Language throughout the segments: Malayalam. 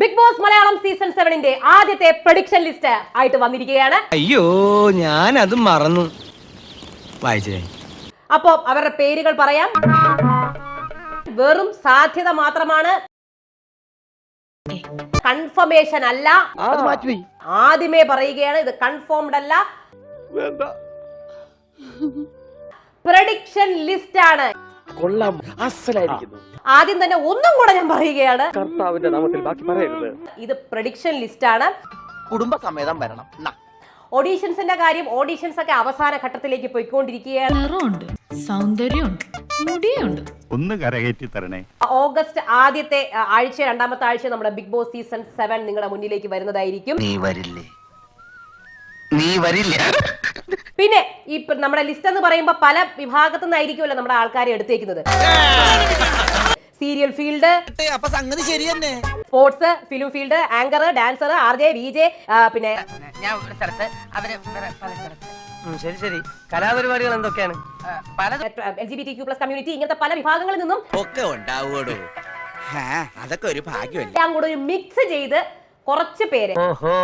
ബിഗ് ബോസ് മലയാളം സീസൺ സെവനിന്റെ ആദ്യത്തെ പ്രഡിക്ഷൻ ലിസ്റ്റ് ആയിട്ട് വന്നിരിക്കുകയാണ്. അയ്യോ ഞാൻ അത് മറന്നു. വായിച്ചേ അപ്പോ അവരുടെ പേരുകൾ പറയാം. വെറും സാധ്യത മാത്രമാണ്. കൺഫർമേഷൻ അല്ല. ആദ്യമേ പറയുകയാണ് ഇത് കൺഫേംഡ് അല്ല. പ്രഡിക്ഷൻ ലിസ്റ്റ് ആണ്. കൊള്ളാം. അസലായിരിക്കുന്നു. ആദ്യം തന്നെ ഒന്നും കൂടെ ഞാൻ പറയുകയാണ്. കർത്താവിന്റെ നാമത്തിൽ ബാക്കി പറയരുത്. ഇത് പ്രഡിക്ഷൻ ലിസ്റ്റ് ആണ്. കുടുംബസമേതം വരണം. ഓഡീഷൻസിന്റെ കാര്യം ഓഡീഷൻസ് ഒക്കെ അവസാന ഘട്ടത്തിലേക്ക് പോയിക്കൊണ്ടിരിക്കുകയാണ്. നിറമുണ്ട് സൗന്ദര്യമുണ്ട് മുടിയുണ്ട്. ഒന്ന് കരകയറ്റി തരണേ. ഓഗസ്റ്റ് ആദ്യത്തെ ആഴ്ച രണ്ടാമത്തെ ആഴ്ച നമ്മുടെ ബിഗ് ബോസ് സീസൺ സെവൻ നിങ്ങളുടെ മുന്നിലേക്ക് വരുന്നതായിരിക്കും. നീ വരില്ലേ? നീ വരില്ല? പിന്നെ ഈ നമ്മുടെ ലിസ്റ്റ് എന്ന് പറയുമ്പോൾ പല വിഭാഗത്തു നിന്നായിരിക്കുമല്ലോ നമ്മുടെ ആൾക്കാരെ എടുത്തേക്കുന്നത്. Serial field sports film field anchor dancer R J V J പിന്നെ ഞാൻ ഒരു സ്ഥലത്ത് അവർ വേറെ പല സ്ഥലത്ത്. ശരി ശരി. കലാപരിപാടികൾ എന്തൊക്കെയാണ്? പല L G B T Q plus community ഇങ്ങനത്തെ പല വിഭാഗങ്ങളിൽ നിന്നും ഒക്കെ ഉണ്ടാവുമോ അതൊക്കെ ഒരു ഭാഗ്യമല്ലേ? എല്ലാം കൂടെ ഒരു മിക്സ് ചെയ്ത് കുറച്ച് പേര്. ഓഹോ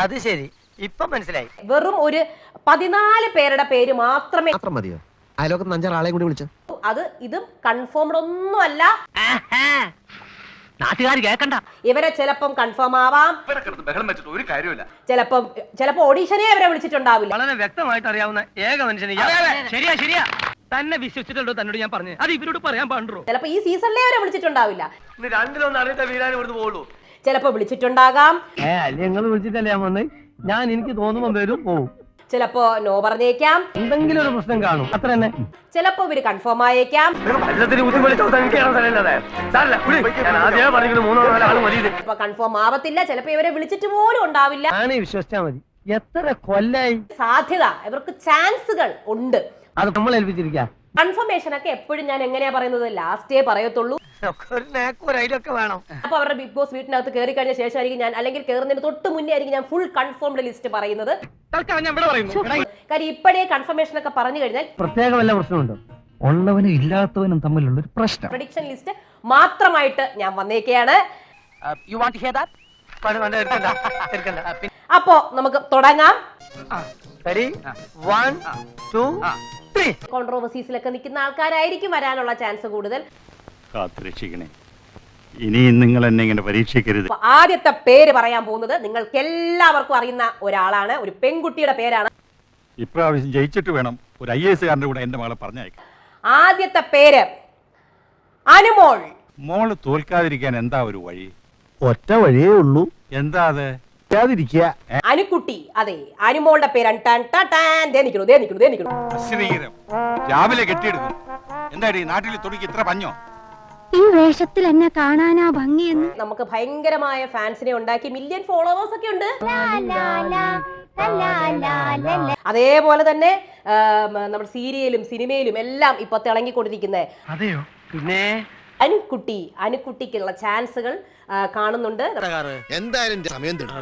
അത് ശരി. ഇപ്പൊ മനസ്സിലായി. വെറും ഒരു പതിനാല് പേരുടെ പേര് മാത്രമേ മാത്രം മതിയോ? അയലോക്കത്ത് അഞ്ചാറ് ആളെ കൂടി വിളിച്ചു? അത് ഇതും കൺഫേംഡ് ഒന്നുമല്ല. നാട്ടുകാർ കേക്കണ്ട. ഇവരെ ചിലപ്പം കൺഫേം ആവാം. ചിലപ്പം ചിലപ്പോ ഓഡീഷനെ ഇവരെ വിളിച്ചിട്ടുണ്ടാവില്ല. വളരെ വ്യക്തമായിട്ട് അറിയാവുന്ന ഏക മനുഷ്യൻ ശരിയാ ശരിയാ. തന്നെ വിശ്വസിച്ചിട്ടുണ്ടോ തന്നോട് ഞാൻ പറഞ്ഞു. അത് ഇവരോട് പറയാൻ പാടുള്ളൂ ചിലപ്പോ ഈ സീസണിലെ അവരെ വിളിച്ചിട്ടുണ്ടാവില്ല. രണ്ടിലൊന്നും അറിയാത്ത വീരാനും ഇവിടുന്ന് പോകുള്ളൂ ചിലപ്പോ വിളിച്ചിട്ടുണ്ടാകാം. ഏ അല്ലെ? നിങ്ങൾ വിളിച്ചിട്ടല്ലേ ഞാൻ വന്നേ? ഞാൻ എനിക്ക് തോന്നുമ്പോ വരും പോവും. ചിലപ്പോ നോ പറഞ്ഞേക്കാം. എന്തെങ്കിലും ഒരു പ്രശ്നം കാണും. അത്ര തന്നെ. ചിലപ്പോ ഇവർ കൺഫേം ആയേക്കാം. ചിലപ്പോ കൺഫേം ആവത്തില്ല ചിലപ്പോ ഇവരെ വിളിച്ചിട്ട് പോലും ഉണ്ടാവില്ല. വിശ്വസിച്ചാ മതി. എത്ര കൊല്ലായി? സാധ്യത ഇവർക്ക് ചാൻസുകൾ ഉണ്ട്. അത് നമ്മൾ ഏൽപ്പിച്ചിരിക്കാം കൺഫർമേഷൻ ഒക്കെ എപ്പോഴും ഞാൻ എങ്ങനെയാ പറയുന്നത്? ലാസ്റ്റേ പറയത്തുള്ളൂ. ഒരു നാക്കും ഒരു ഐഡിയ ഒക്കെ വേണം. അപ്പൊ അവരുടെ ബിഗ് ബോസ് വീട്ടിനകത്ത് കയറി കഴിഞ്ഞ ശേഷമായിരിക്കും ഞാൻ അല്ലെങ്കിൽ കയറുന്നതിന് തൊട്ട് മുന്നേ ആയിരിക്കും ഞാൻ ഫുൾ കൺഫേംഡ് ലിസ്റ്റ് പറയുന്നത്. തൽക്കാലം ഞാൻ ഇവിടെ പറയുന്നു. കാര്യം ഇപ്പോഴേ കൺഫർമേഷൻ ഒക്കെ പറഞ്ഞു കഴിഞ്ഞാൽ പ്രത്യേക വല്ല പ്രശ്നമുണ്ടോ. ഉള്ളവനും ഇല്ലാത്തവനും തമ്മിലുള്ള ഒരു പ്രശ്നം. പ്രഡിക്ഷൻ ലിസ്റ്റ് മാത്രമായിട്ട് ഞാൻ വന്നേക്കെയാണ്. യു വാണ്ട് ഹിയർ ദാറ്റ് അപ്പോ നമുക്ക് തുടങ്ങാം. റെഡി വൺ ടു കോൺട്രോവേഴ്സീസിലൊക്കെ നിൽക്കുന്ന ആൾക്കാരായിരിക്കും വരാനുള്ള ചാൻസ് കൂടുതൽ. കാത്തുരക്ഷിക്കണേ. ഇനിയും നിങ്ങൾ എന്നെ ഇങ്ങനെ പരീക്ഷിക്കരുത്. ആദ്യത്തെ പേര് പറയാൻ പോകുന്നത് നിങ്ങൾക്ക് എല്ലാവർക്കും അറിയുന്ന ഒരാളാണ് ഒരു പെൺകുട്ടിയുടെ പേരാണ്. ഇപ്രാവശ്യം ജയിച്ചിട്ട് വേണം ഒരു ഐ എസ് കാരന്റെ കൂടെ എന്റെ മകളെ പറഞ്ഞയക്കാം ആദ്യത്തെ പേര് അനുമോൾ. മോൾ തോൽക്കാതിരിക്കാൻ എന്താ ഒരു വഴി? ഒറ്റ വഴിയേ ഉള്ളൂ. എന്താ അത്? അനുക്കുട്ടി അതെ അനുമോളുടെ പേര് ദേ നിൽക്കുന്നു ദേ നിൽക്കുന്നു ദേ നിൽക്കുന്നു അശ്രീകരം രാവിലെ കെട്ടിയെടുക്കും. എന്താടി നാട്ടിൽ തുണിക്ക് ഇത്ര പഞ്ഞോ? ഈ വേഷത്തിൽ എന്നെ കാണാനാ ഭംഗിയെന്ന്. നമുക്ക് ഭയങ്കരമായ ഫാൻസിനെ ഉണ്ടാക്കി മില്യൺ ഫോളോവേഴ്സ് ഒക്കെ ഉണ്ട്. അതേപോലെ തന്നെ നമ്മുടെ സീരിയലും സിനിമയിലും എല്ലാം ഇപ്പൊ തിളങ്ങിക്കൊണ്ടിരിക്കുന്നത് അതെയോ? പിന്നെ? അനുക്കുട്ടി അനുക്കുട്ടിക്കുള്ള ചാൻസുകൾ കാണുന്നുണ്ട്. എന്തായാലും സമയം തരും